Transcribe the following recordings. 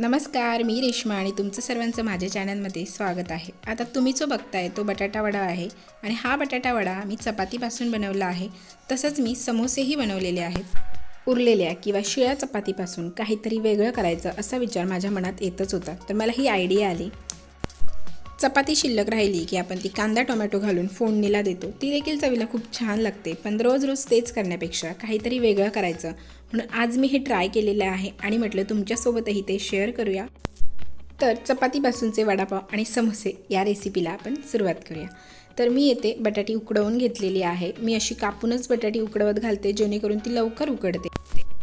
नमस्कार मी रेश्मा आणि तुमचं सर्वांचं माझ्या चॅनलमध्ये स्वागत आहे. आता तुम्ही जो बघताय तो बटाटा वडा आहे आणि हा बटाटा वडा मी चपातीपासून बनवला आहे. तसंच मी समोसेही बनवलेले आहेत. उरलेल्या किंवा शिळ्या चपातीपासून काहीतरी वेगळं करायचं असा विचार माझ्या मनात येतच होता. तर मला ही आयडिया आली. चपाती शिल्लक राहिली की आपण ती कांदा टोमॅटो घालून फोडणीला देतो. ती देखील चवीला खूप छान लागते. पण रोज रोज तेच करण्यापेक्षा काहीतरी वेगळं करायचं. म्हणून आज मी हे ट्राय केलेलं आहे आणि म्हटलं तुमच्यासोबतही ते शेअर करूया. तर चपातीपासूनचे वडापाव आणि समोसे या रेसिपीला आपण सुरुवात करूया. तर मी येथे बटाटी उकडवून घेतलेली आहे. मी अशी कापूनच बटाटी उकडवत घालते जेणेकरून ती लवकर उकडते.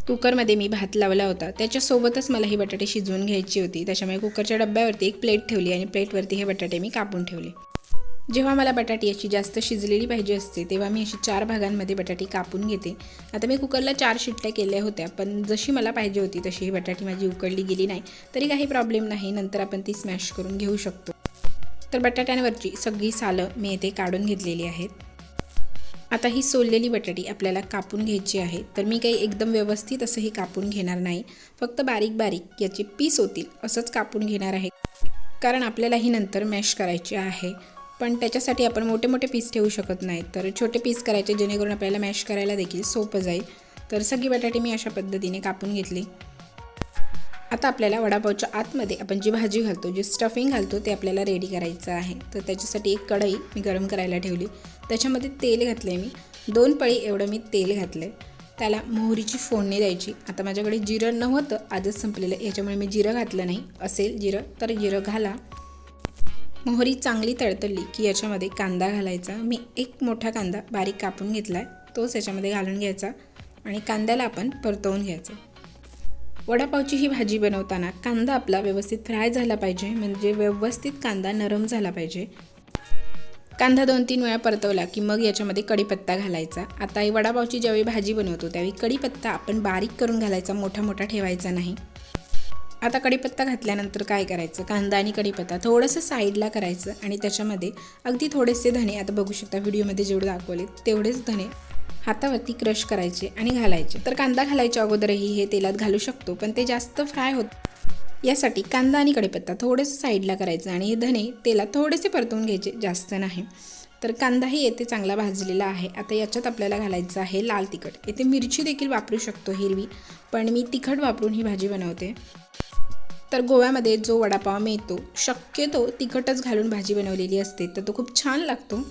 कुकरमध्ये मी भात लावला होता. त्याच्यासोबतच मला ही बटाटे शिजवून घ्यायची होती. त्याच्यामुळे कुकरच्या डब्यावरती एक प्लेट ठेवली आणि प्लेटवरती हे बटाटे मी कापून ठेवले. जेव्हा मला बटाटी अशी जास्त शिजलेली पाहिजे असते तेव्हा मी अशी चार भागांमध्ये बटाटी कापून घेते. आता मी कुकरला चार शिट्ट्या केल्या होत्या पण जशी मला पाहिजे होती तशी ही बटाटी माझी उकडली गेली नाही. तरी काही प्रॉब्लेम नाही नंतर आपण ती स्मॅश करून घेऊ शकतो. तर बटाट्यांवरची सगळी सालं मी येथे काढून घेतलेली आहेत. आता ही सोललेली बटाटी आपल्याला कापून घ्यायची आहे. तर मी काही एकदम व्यवस्थित असं हे कापून घेणार नाही. फक्त बारीक बारीक याचे पीस होतील असंच कापून घेणार आहे. कारण आपल्याला ही नंतर मॅश करायची आहे. पण त्याच्यासाठी आपण मोठे मोठे पीस ठेवू शकत नाही. तर छोटे पीस करायचे जेणेकरून आपल्याला मॅश करायला देखील सोपं जाईल. तर सगळी बटाटे मी अशा पद्धतीने कापून घेतली. आता आपल्याला वडापावच्या आतमध्ये आपण जी भाजी घालतो जी स्टफिंग घालतो ते आपल्याला रेडी करायचं आहे. तर त्याच्यासाठी एक कढई मी गरम करायला ठेवली. त्याच्यामध्ये तेल घातलं आहे मी. दोन पळी एवढं मी तेल घातलं आहे त्याला मोहरीची फोडणी द्यायची. आता माझ्याकडे जिरं नव्हतं आजच संपलेलं. याच्यामुळे मी जिरं घातलं नाही. असेल जिरं तर जिरं घाला. मोहरी चांगली तळतळली की याच्यामध्ये कांदा घालायचा. मी एक मोठा कांदा बारीक कापून घेतला आहे तोच याच्यामध्ये घालून घ्यायचा. आणि कांद्याला आपण परतवून घ्यायचं. वडापावची ही भाजी बनवताना कांदा आपला व्यवस्थित फ्राय झाला पाहिजे म्हणजे व्यवस्थित कांदा नरम झाला पाहिजे. कांदा दोन तीन वेळा परतवला की मग याच्यामध्ये कढीपत्ता घालायचा. आता ही वडापावची ज्यावेळी भाजी बनवतो त्यावेळी कढीपत्ता आपण बारीक करून घालायचा मोठा मोठा ठेवायचा नाही. आता कढीपत्ता घातल्यानंतर काय करायचं? कांदा आणि कढीपत्ता थोडंसं साईडला करायचं आणि त्याच्यामध्ये अगदी थोडेसे धणे आता बघू शकता व्हिडिओमध्ये जेवढे दाखवले तेवढेच धणे हातावरती क्रश करायचे आणि घालायचे. तर कांदा घालायच्या अगोदरही हे तेलात घालू शकतो पण ते जास्त फ्राय होत यासाठी कांदा आणि कढीपत्ता थोडंसं साईडला करायचं आणि हे धणे तेलात थोडेसे परतवून घ्यायचे जास्त नाही. तर कांदाही येथे चांगला भाजलेला आहे. आता याच्यात आपल्याला घालायचं आहे लाल तिखट. येथे मिरची देखील वापरू शकतो हिरवी पण मी तिखट वापरून ही भाजी बनवते. तर गोव्यामध्ये जो वडापाव मिळतो शक्यतो तिखटच घालून भाजी बनवलेली असते. तर तो खूप छान लागतो.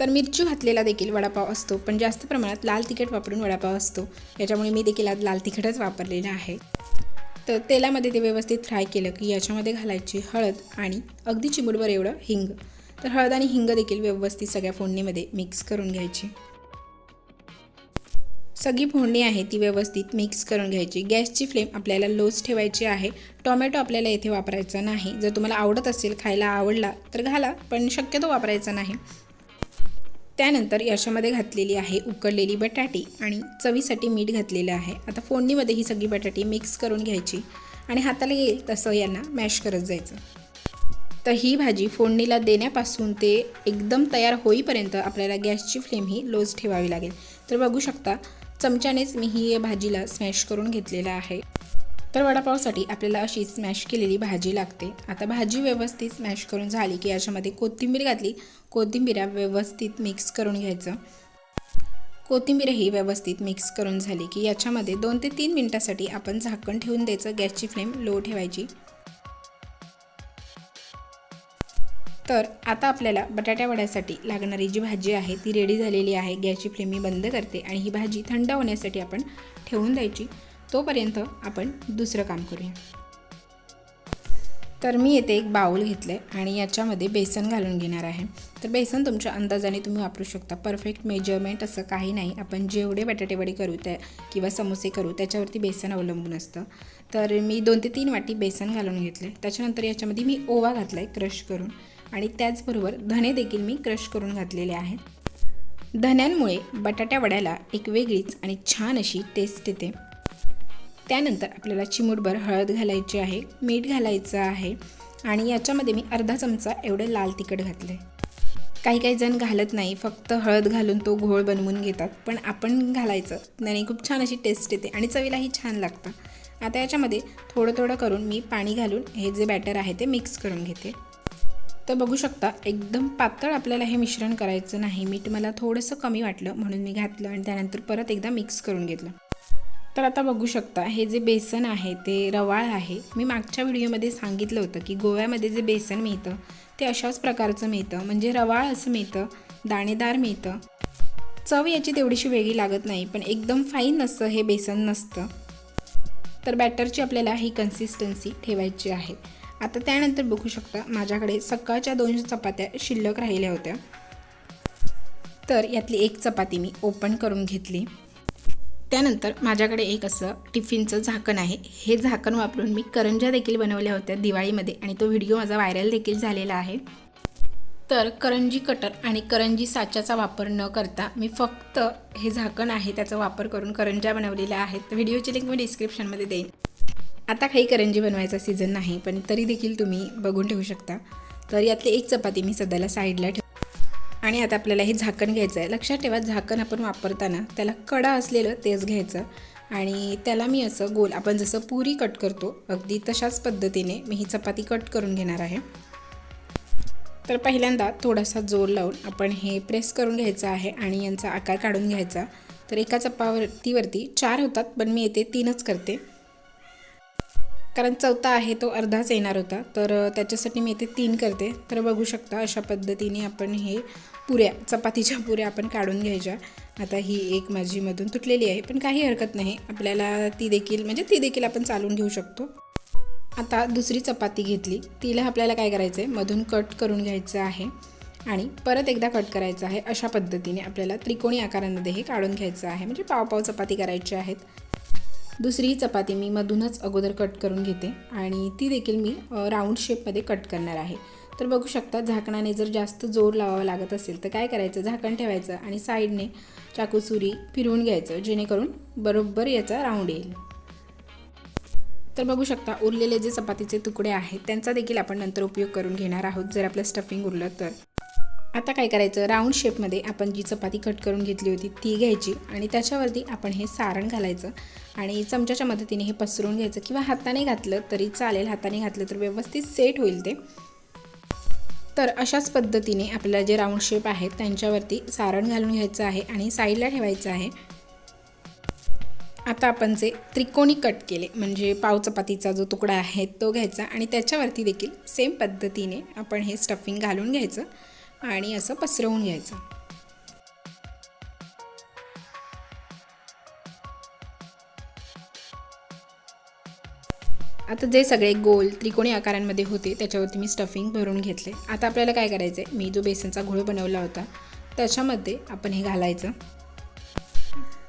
तर मिरची घातलेला देखील वडापाव असतो पण जास्त प्रमाणात लाल तिखट वापरून वडापाव असतो. याच्यामुळे मी देखील आज लाल तिखटच वापरलेलं आहे. तर तेलामध्ये ते व्यवस्थित फ्राय केलं की याच्यामध्ये घालायची हळद आणि अगदी चिमुडभर एवढं हिंग. तर हळद आणि हिंग देखील व्यवस्थित सगळ्या फोडणीमध्ये मिक्स करून घ्यायची. सगळी फोडणी आहे ती व्यवस्थित मिक्स करून घ्यायची. गॅसची फ्लेम आपल्याला लोच ठेवायची आहे. टोमॅटो आपल्याला येथे वापरायचा नाही. जर तुम्हाला आवडत असेल खायला आवडला तर घाला पण शक्यतो वापरायचा नाही. त्यानंतर याच्यामध्ये घातलेली आहे उकडलेली बटाटी आणि चवीसाठी मीठ घातलेलं आहे. आता फोडणीमध्ये ही सगळी बटाटी मिक्स करून घ्यायची आणि हाताला येईल तसं यांना मॅश करत जायचं. तर ही भाजी फोडणीला देण्यापासून ते एकदम तयार होईपर्यंत आपल्याला गॅसची फ्लेम ही लोज ठेवावी लागेल. तर बघू शकता चमच्यानेच मी ही भाजीला स्मॅश करून घेतलेला आहे. तर वडापावसाठी आपल्याला अशी स्मॅश केलेली भाजी लागते. आता भाजी व्यवस्थित स्मॅश करून झाली की याच्यामध्ये कोथिंबीर घातली. कोथिंबीर व्यवस्थित मिक्स करून घ्यायचं. कोथिंबीरही व्यवस्थित मिक्स करून झाली की याच्यामध्ये दोन ते तीन मिनटासाठी आपण झाकण ठेवून द्यायचं. गॅसची फ्लेम लो ठेवायची. तर आता आपल्याला बटाट्या वड्यासाठी लागणारी जी भाजी आहे ती रेडी झालेली आहे. गॅसची फ्लेम मी बंद करते आणि ही भाजी थंड होण्यासाठी आपण ठेवून द्यायची. तोपर्यंत आपण दुसरं काम करूया. तर मी येथे एक बाऊल घेतलं आहे आणि याच्यामध्ये बेसन घालून घेणार आहे. तर बेसन तुमच्या अंदाजाने तुम्ही वापरू शकता. परफेक्ट मेजरमेंट असं काही नाही. आपण जेवढे बटाटेवडी करू त्या किंवा समोसे करू त्याच्यावरती बेसन अवलंबून असतं. तर मी दोन ते तीन वाटी बेसन घालून घेतले त्याच्यानंतर याच्यामध्ये मी ओवा घातला आहे क्रश करून. आणि त्याचबरोबर धणे देखील मी क्रश करून घातलेले आहेत. धन्यांमुळे बटाट्या वड्याला एक वेगळीच आणि छान अशी टेस्ट येते. त्यानंतर आपल्याला चिमूटभर हळद घालायची आहे मीठ घालायचं आहे आणि याच्यामध्ये मी अर्धा चमचा एवढं लाल तिखट घातलं आहे काही काही जण घालत नाही फक्त हळद घालून तो घोळ बनवून घेतात पण आपण घालायचं त्याने खूप छान अशी टेस्ट येते आणि चवीलाही छान लागतं. आता याच्यामध्ये थोडं थोडं करून मी पाणी घालून हे जे बॅटर आहे ते मिक्स करून घेते. तर बघू शकता एकदम पातळ आपल्याला हे मिश्रण करायचं नाही मीठ मला थोडंसं कमी वाटलं म्हणून मी घातलं आणि त्यानंतर परत एकदा मिक्स करून घेतलं. तर आता बघू शकता हे जे बेसन आहे ते रवाळ आहे. मी मागच्या व्हिडिओमध्ये सांगितलं होतं की गोव्यामध्ये जे बेसन मिळतं ते अशाच प्रकारचं मिळतं. म्हणजे रवाळ असं मिळतं दाणेदार मिळतं. चव याची तेवढीशी वेगळी लागत नाही पण एकदम फाईन असं हे बेसन नसतं. तर बॅटरची आपल्याला ही कन्सिस्टन्सी ठेवायची आहे. आता त्यानंतर बघू शकता माझ्याकडे सकाळच्या दोन चपात्या शिल्लक राहिल्या होत्या. तर यातली एक चपाती मी ओपन करून घेतली. त्यानंतर माझ्याकडे एक असं टिफिनचं झाकण आहे. हे झाकण वापरून मी करंजा देखील बनवल्या होत्या दिवाळीमध्ये आणि तो व्हिडिओ माझा व्हायरल देखील झालेला आहे. तर करंजी कटर आणि करंजी साच्याचा वापर न करता मी फक्त हे झाकण आहे त्याचा वापर करून करंजा बनवलेल्या आहेत. व्हिडिओची लिंक मी डिस्क्रिप्शनमध्ये देईन. आता काही करंजी बनवायचा सीझन नाही पण तरी देखील तुम्ही बघून ठेवू शकता. तर यातली एक चपाती मी सध्याला साईडला ठेव आणि आता आपल्याला हे झाकण घ्यायचं आहे. लक्षात ठेवा झाकण आपण वापरताना त्याला कडा असलेलं तेच घ्यायचं. आणि त्याला मी असं गोल आपण जसं पुरी कट करतो अगदी तशाच पद्धतीने मी ही चपाती कट करून घेणार आहे. तर पहिल्यांदा थोडासा जोर लावून आपण हे प्रेस करून घ्यायचं आहे आणि यांचा आकार काढून घ्यायचा. तर एका चपावरतीवरती चार होतात पण मी येते तीनच करते. कारण चौथा आहे तो अर्धाच येणार होता. तर त्याच्यासाठी मी येते तीन करते. तर बघू शकता अशा पद्धतीने आपण हे पुऱ्या चपातीच्या पुऱ्या आपण काढून घ्यायच्या. आता ही एक माझी मधून तुटलेली आहे पण काही हरकत नाही. आपल्याला ती देखील म्हणजे ती देखील आपण चालून घेऊ शकतो. आता दुसरी चपाती घेतली. तिला आपल्याला काय करायचं आहे मधून कट करून घ्यायचं आहे आणि परत एकदा कट करायचं आहे. अशा पद्धतीने आपल्याला त्रिकोणी आकारामध्ये हे काढून घ्यायचं आहे. म्हणजे पावपाव चपाती करायची आहेत. दुसरी चपाती मी मधूनच अगोदर कट करून घेते आणि ती देखील मी राऊंड शेपमध्ये कट करणार आहे. तर बघू शकता झाकणाने जर जास्त जोर लावावा लागत असेल तर काय करायचं? झाकण ठेवायचं आणि साईडने चाकूसुरी फिरवून घ्यायचं जेणेकरून बरोबर याचा राऊंड येईल. तर बघू शकता उरलेले जे चपातीचे तुकडे आहेत त्यांचा देखील आपण नंतर उपयोग करून घेणार आहोत जर आपलं स्टफिंग उरलं तर. आता काय करायचं? राऊंड शेपमध्ये आपण जी चपाती कट करून घेतली होती ती घ्यायची आणि त्याच्यावरती आपण हे सारण घालायचं आणि चमच्याच्या मदतीने हे पसरून घ्यायचं किंवा हाताने घातलं तरी चालेल. हाताने घातलं तर व्यवस्थित सेट होईल ते. तर अशाच पद्धतीने आपल्याला जे राऊंड शेप आहेत त्यांच्यावरती सारण घालून घ्यायचं आहे आणि साईडला ठेवायचं आहे. आता आपण जे त्रिकोणी कट केले म्हणजे पाव चपातीचा जो तुकडा आहे तो घ्यायचा आणि त्याच्यावरती देखील सेम पद्धतीने आपण हे स्टफिंग घालून घ्यायचं आणि असं पसरवून घ्यायचं. आता जे सगळे गोल त्रिकोणी आकारांमध्ये होते त्याच्यावरती मी स्टफिंग भरून घेतले. आता आपल्याला काय करायचं आहे मी जो बेसनचा घोळ बनवला होता त्याच्यामध्ये आपण हे घालायचं.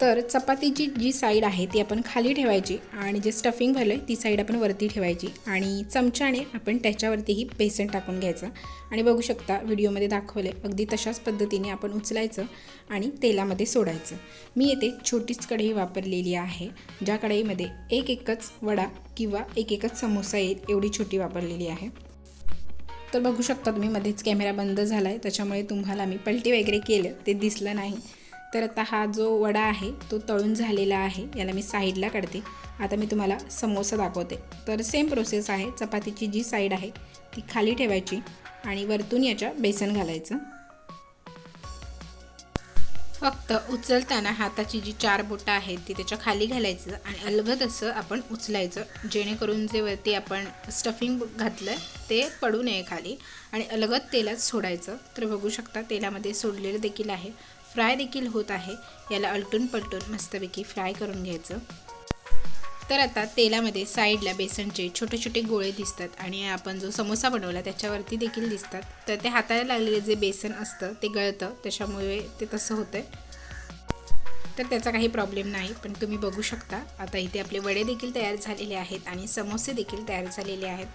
तर चपातीची जी साईड आहे ती आपण खाली ठेवायची आणि जे स्टफिंग भरलं आहे ती साईड आपण वरती ठेवायची. आणि चमच्याने आपण त्याच्यावरतीही बेसन टाकून घ्यायचं. आणि बघू शकता व्हिडिओमध्ये दाखवलं आहे अगदी तशाच पद्धतीने आपण उचलायचं आणि तेलामध्ये सोडायचं. मी येथे छोटीच कढई वापरलेली आहे ज्या कढईमध्ये एक एकच वडा किंवा एक एकच समोसा येईल एवढी छोटी वापरलेली आहे. तर बघू शकता तुम्ही मध्येच कॅमेरा बंद झाला आहे त्याच्यामुळे तुम्हाला मी पलटी वगैरे केलं ते दिसलं नाही. तर आता हा जो वडा आहे तो तळून झालेला आहे. याला मी साईडला काढते. आता मी तुम्हाला समोसा दाखवते. तर सेम प्रोसेस आहे. चपातीची जी साईड आहे ती खाली ठेवायची आणि वरतून याच्या बेसन घालायचं. फक्त उचलताना हाताची जी चार बोटं आहेत ती त्याच्याखाली घालायचं आणि अलगद असं आपण उचलायचं. जेणेकरून जे वरती आपण स्टफिंग घातलं ते पडू नये खाली आणि अलगद तेलात सोडायचं. तर बघू शकता तेलामध्ये सोडलेलं देखील आहे. फ्राय देखील होत आहे. याला अलटून पलटून मस्तपैकी फ्राय करून घ्यायचं. तर आता तेलामध्ये साईडला बेसनचे छोटे छोटे गोळे दिसतात आणि आपण जो समोसा बनवला त्याच्यावरती देखील दिसतात. तर ते हाताला लागलेले जे बेसन असतं ते गळतं. त्याच्यामुळे ते तसं होतं तर त्याचा काही प्रॉब्लेम नाही पण तुम्ही बघू शकता. आता इथे आपले वडे देखील तयार झालेले आहेत आणि समोसे देखील तयार झालेले आहेत.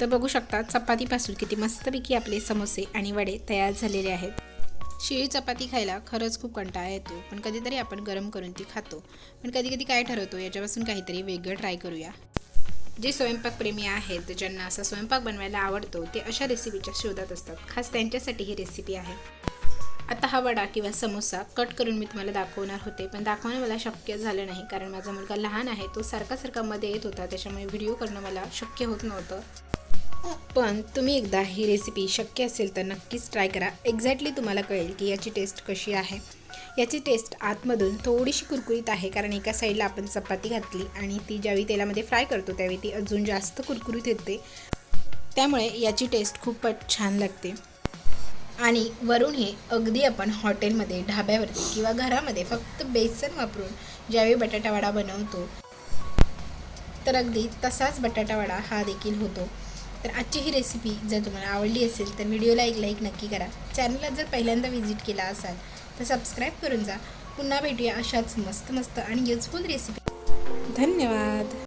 तर बघू शकता चपातीपासून किती मस्तपैकी आपले समोसे आणि वडे तयार झालेले आहेत. शिळी चपाती खायला खरंच खूप कंटाळा येतो पण कधीतरी आपण गरम करून ती खातो. पण कधी कधी काय ठरवतो याच्यापासून काहीतरी वेगळं ट्राय करूया. जे स्वयंपाकप्रेमी आहेत ज्यांना असा स्वयंपाक बनवायला आवडतो ते अशा रेसिपीच्या शोधात असतात. खास त्यांच्यासाठी ही रेसिपी आहे. आता हा वडा किंवा समोसा कट करून मी तुम्हाला दाखवणार होते पण दाखवणं मला शक्य झालं नाही कारण माझा मुलगा लहान आहे तो सारखा सारखा मध्ये येत होता त्याच्यामुळे व्हिडिओ करणं मला शक्य होत नव्हतं. पण तुम्ही एकदा ही रेसिपी शक्य असेल तर नक्कीच ट्राय करा. एक्झॅक्टली तुम्हाला कळेल की याची टेस्ट कशी आहे. याची टेस्ट आतमधून थोडीशी कुरकुरीत आहे कारण एका साईडला आपण चपाती घातली आणि ती ज्यावेळी तेलामध्ये फ्राय करतो त्यावेळी ती अजून जास्त कुरकुरीत येते. त्यामुळे याची टेस्ट खूपच छान लागते. आणि वरून हे अगदी आपण हॉटेलमध्ये ढाब्यावरती किंवा घरामध्ये फक्त बेसन वापरून ज्यावेळी बटाटावडा बनवतो तर अगदी तसाच बटाटावडा हा देखील होतो. तर आजची ही रेसिपी जर तुम्हाला आवडली असेल तर व्हिडिओला एक लाईक नक्की करा. चॅनलला जर पहिल्यांदा व्हिजिट केला असाल तर सबस्क्राईब करून जा. पुन्हा भेटूया अशाच मस्त मस्त आणि युजफुल रेसिपी धन्यवाद!